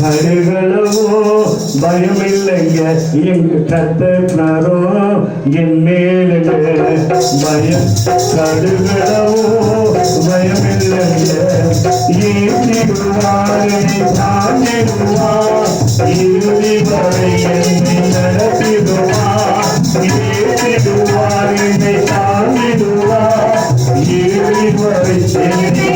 கடுகளவோ பயமில்லைங்க. எங்க கத்தனாரோ என் மேல பயம். கடுகளவோ பயமில்லைங்க. ஏற்றிடுவாரை இறுதி வரை என்னை நடத்திடுவா ஏற்றிடுவார் என்னை தாண்டிடுவா இறுதி வரை என்னை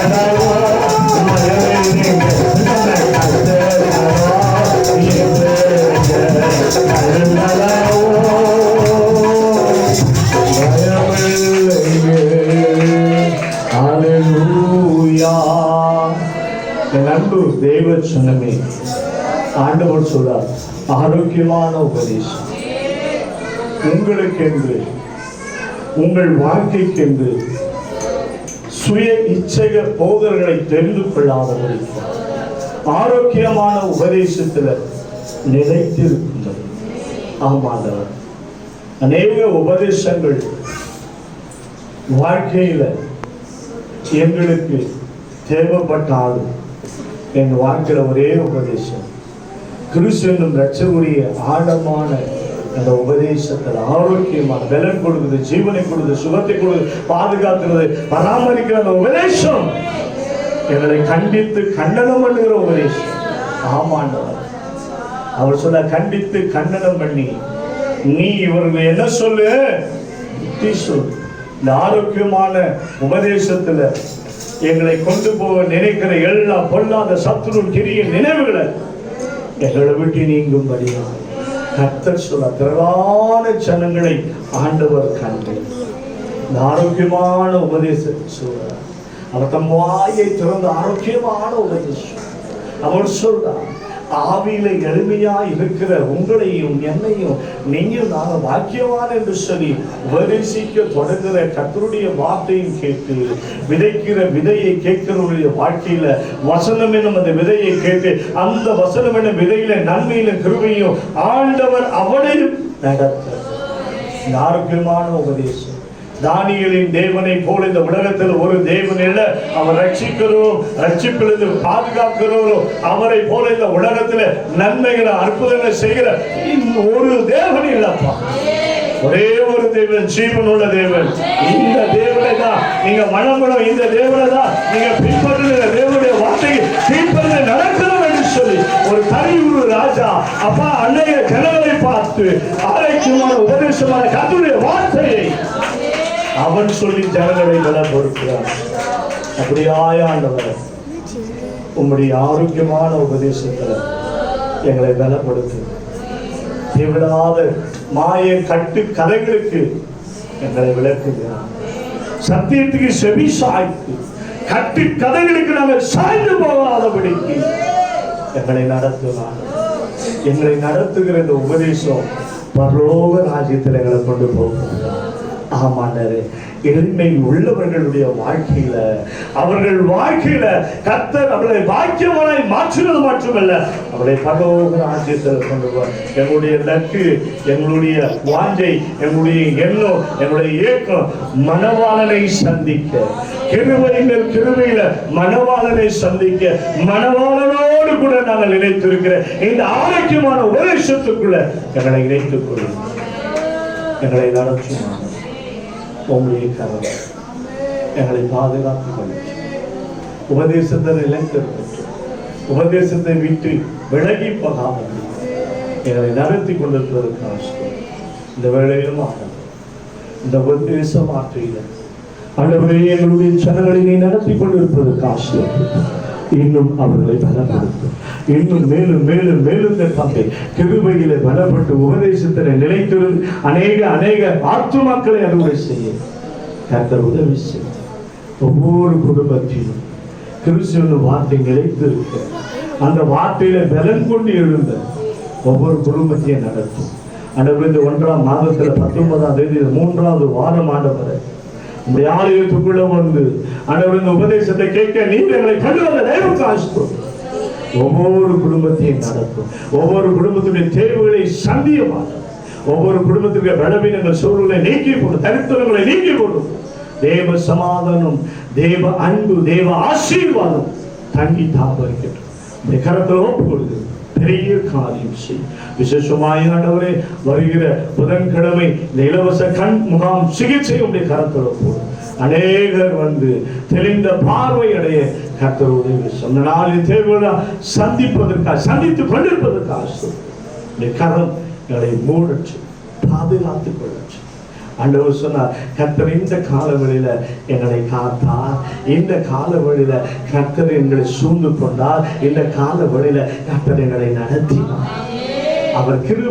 Amen. முக்கியமான உபதேசம். உங்களுக்கென்று உங்கள் வாழ்க்கைக்கென்று சுய இச்சைக போதர்களை தெரிந்து கொள்ளாதபடி ஆரோக்கியமான உபதேசத்தில் நிலைத்திருக்கின்றது ஆமாண்டவர் அநேக உபதேசங்கள் வாழ்க்கையில எங்களுக்கு தேவைப்பட்டாலும் என் வாழ்க்கையில ஒரே உபதேசம். கிறிஸ்து என்னும் ரட்சகுரிய ஆழமான அந்த உபதேசத்தில் ஆரோக்கியமான பலன் கொடுக்குது ஜீவனை கொடுக்குது சுகத்தை கொடுக்குது பாதுகாக்கிறது பராமரிக்கிற அந்த உபதேசம். எங்களை கண்டித்து கண்டனம் பண்ணுகிற உபதேசம். ஆமாண்டவர் அவர் சொன்ன கண்டித்து கண்டனம் பண்ணி நீ இவர்கள் என்ன சொல்லு? புத்தி சொல் இந்த ஆரோக்கியமான உபதேசத்துல எங்களை கொண்டு போக நினைக்கிற எல்லா பொல்லாத சத்துரு கிரிய நினைவுகளை எங்களை விட்டு நீங்கும் நீங்கும்படியா கர்த்தர் சொல்ல திரளான ஜனங்களை ஆண்டவர் கண்டு இந்த ஆரோக்கியமான உபதேசத்தை சொல்றார். அவர் தம் வாயை திறந்த ஆரோக்கியமான உபதேசம். அவர் சொல்றார் ஆவியில எளிமையா இருக்கிற உங்களையும் என்னையும் நீங்கள் நாங்கள் பாக்கியவான் என்று சொல்லி உபதேசிக்க தொடங்குற கத்தருடைய வார்த்தையும் கேட்டு விதைக்கிற விதையை கேட்கிறவருடைய வாழ்க்கையில வசனம் என்னும் அந்த விதையை கேட்டு அந்த வசனம் என்னும் விதையில நன்மையில கிருமையும் ஆண்டவர் அவனையும் நடத்த. இந்த ஆரோக்கியமான உபதேசம். தானியலின் தேவனை போல இந்த உலகத்தில் ஒரு தேவன் இல்ல. அவர் ரட்சிக்கிறோம் ரட்சிப்பிலிருந்து பாதுகாக்கிறோம். அவரை போல இந்த உலகத்தில் நன்மைகளை அற்புதங்களை செய்கிற இன்னும் ஒரு தேவன் இல்லப்பா. ஒரே ஒரு தேவன் ஜீவனுள்ள தேவன். இந்த தேவனை தான். நீங்க மனமுடன் இந்த தேவனை தான். நீங்க பின்பற்றுகிற தேவனுடைய வார்த்தையை பின்பற்ற நடக்கணும் என்று சொல்லி ஒரு தனியுரு ராஜா அப்பா அன்னைய ஜனங்களை பார்த்து ஆராய்ச்சியமான உபதேசமான கத்துடைய வார்த்தை அவன் சொல்லி ஜனங்களை பலம் பொறுக்கிறான் அப்படி ஆண்டவர் உம்முடைய ஆரோக்கியமான உபதேசத்தில் எங்களை பலப்படுத்து. தேவிடாத மாய கட்டு கதைகளுக்கு எங்களை விளக்குகிறார். சத்தியத்துக்கு செவி சாய்த்து கட்டு கதைகளுக்கு நாங்கள் சாய்ந்து போகாதபடிக்கு எங்களை நடத்துவார். எங்களை நடத்துகிற இந்த உபதேசம் பரலோக ராஜ்யத்தில் எங்களை கொண்டு போகும். ஆமாண்டாரு. எளிமை உள்ளவர்களுடைய வாழ்க்கையில அவர்கள் வாழ்க்கையில கத்தர் அவளை பாக்கியமானாய் மாற்றுவது மட்டுமல்ல அவளை பரலோக ராஜ்யத்தில் கொண்டு வருவார் எங்களுடைய லக்கு எங்களுடைய வாஞ்சை எங்களுடைய எண்ணம் எங்களுடைய ஏக்கம் மணவாளனை சந்திக்க. கிருபைகள் கிருபையில மணவாளனை சந்திக்க. மணவாளனோடு கூட நாங்கள் இணைத்திருக்கிற இந்த ஆரோக்கியமான உபதேசத்துக்குள்ள எங்களை இணைத்துக் கொள்ளும் எங்களை நடத்தும் உம்முடைய கரம் எங்களை பாதுகாத்துக் கொள்ளும் உபதேசத்தை நிலைத்திருக்கட்டும் உபதேசத்தை விட்டு விலகி போகாமல் எங்களை நடத்தி கொண்டிருப்பதற்கு இந்த வேளையிலும் ஆகும் இந்த உபதேசம் வார்த்தையில ஆண்டவரே எங்களுடைய சனங்களை நடத்தி கொண்டிருப்பதற்கு ஆசிரியர் இன்னும் அவர்களை பலப்படுத்தும். இன்னும் மேலும் மேலும் மேலும் இந்த தந்தை கிருபையில பலப்பட்டு உபதேசத்தில நிலைத்திரு அநேக அநேக ஆத்துமாக்களை அறுவடை செய்ய கத்தர் உதவி செய்யும். ஒவ்வொரு குடும்பத்தையும் கிறிஸ்துவ வார்த்தை நிலைத்திருக்க அந்த வார்த்தையில பலன் கொண்டு எழுந்த ஒவ்வொரு குடும்பத்தையும் நடத்தும் ஆண்டவர் இந்த ஒன்றாம் மாதத்துல பத்தொன்பதாம் தேதி மூன்றாவது வாரம் ஆண்டவரை. உங்களுடைய ஆலயத்துக்குள்ள வந்து ஆண்டவர் இந்த உபதேசத்தை கேட்க நீங்கள் எங்களை கண்டு வந்த நேரம் ஆசித்தோம் ஒவ்வொரு குடும்பத்தையும் நடத்தும். ஒவ்வொரு குடும்பத்துடைய தேர்வுகளை சந்தியமாக ஒவ்வொரு குடும்பத்துக்கு பலவீனங்கள் சூழ்நிலை நீக்கி போடும் தனித்துவங்களை நீக்கி போடும் தேவ சமாதானம் தேவ அன்பு தேவ ஆசீர்வாதம் தங்கி தாபரிக்கட்டும். இந்த கரத்தில் ஒப்புக்கொடுது பெரிய காரியம் செய். விசேஷமாய் ஆண்டவரே வருகிற புதன்கிழமை இந்த இலவச கண் முகாம் சிகிச்சை உடைய கரத்தில் ஒப்புக்கொடு அநேகர் வந்து தெளிந்த பார்வை அடைய கர்த்தர் உதவி சொன்ன நாளில் தேவையான சந்திப்பதற்காக சந்தித்துக் கொண்டிருப்பதற்காக இந்த கரம் எங்களை மூடச்சு பாதுகாத்துக் கொள்ளச்சு அண்டவர் சொன்னார் கர்த்தர் இந்த காலவெளியில எங்களை காத்தார். இந்த காலவெளியில கர்த்தர் எங்களை சூழ்ந்து கொண்டார். இந்த காலவெளியில கர்த்தர் எங்களை நடத்தினார். அவர் கிருபை